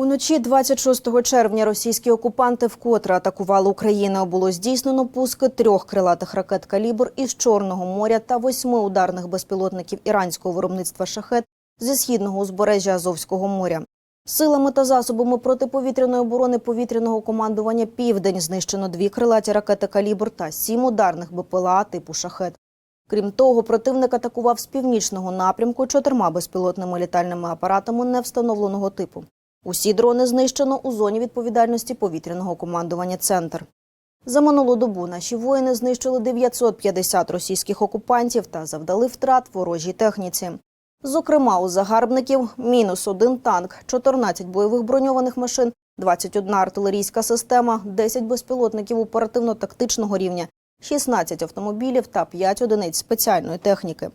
Уночі 26 червня російські окупанти вкотре атакували Україну. Було здійснено пуски трьох крилатих ракет «Калібр» із Чорного моря та восьми ударних безпілотників іранського виробництва «Шахет» зі східного узбережжя Азовського моря. Силами та засобами протиповітряної оборони повітряного командування «Південь» знищено дві крилаті ракети «Калібр» та сім ударних БПЛА типу «Шахет». Крім того, противник атакував з північного напрямку чотирма безпілотними літальними апаратами невстановленого типу. Усі дрони знищено у зоні відповідальності повітряного командування «Центр». За минулу добу наші воїни знищили 950 російських окупантів та завдали втрат ворожій техніці. Зокрема, у загарбників мінус один танк, 14 бойових броньованих машин, 21 артилерійська система, 10 безпілотників оперативно-тактичного рівня, 16 автомобілів та 5 одиниць спеціальної техніки.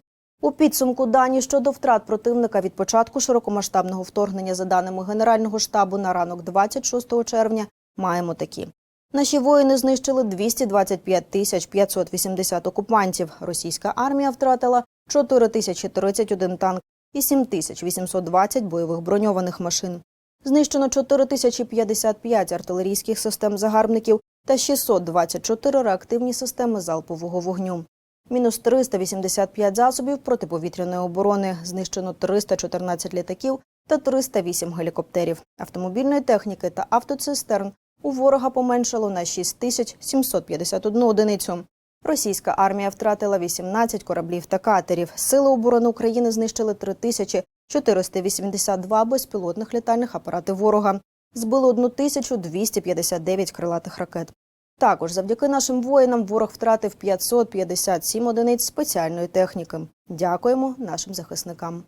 У підсумку дані щодо втрат противника від початку широкомасштабного вторгнення, за даними Генерального штабу, на ранок 26 червня маємо такі. Наші воїни знищили 225 тисяч 580 окупантів. Російська армія втратила 4 тисячі 31 танк і 7 тисяч 820 бойових броньованих машин. Знищено 4 тисячі 55 артилерійських систем загарбників та 624 реактивні системи залпового вогню. Мінус 385 засобів протиповітряної оборони, знищено 314 літаків та 308 гелікоптерів, автомобільної техніки та автоцистерн. У ворога поменшало на 6751 одиницю. Російська армія втратила 18 кораблів та катерів. Сили оборони України знищили 3482 безпілотних літальних апарати ворога. Збили 1259 крилатих ракет. Також завдяки нашим воїнам ворог втратив 557 одиниць спеціальної техніки. Дякуємо нашим захисникам.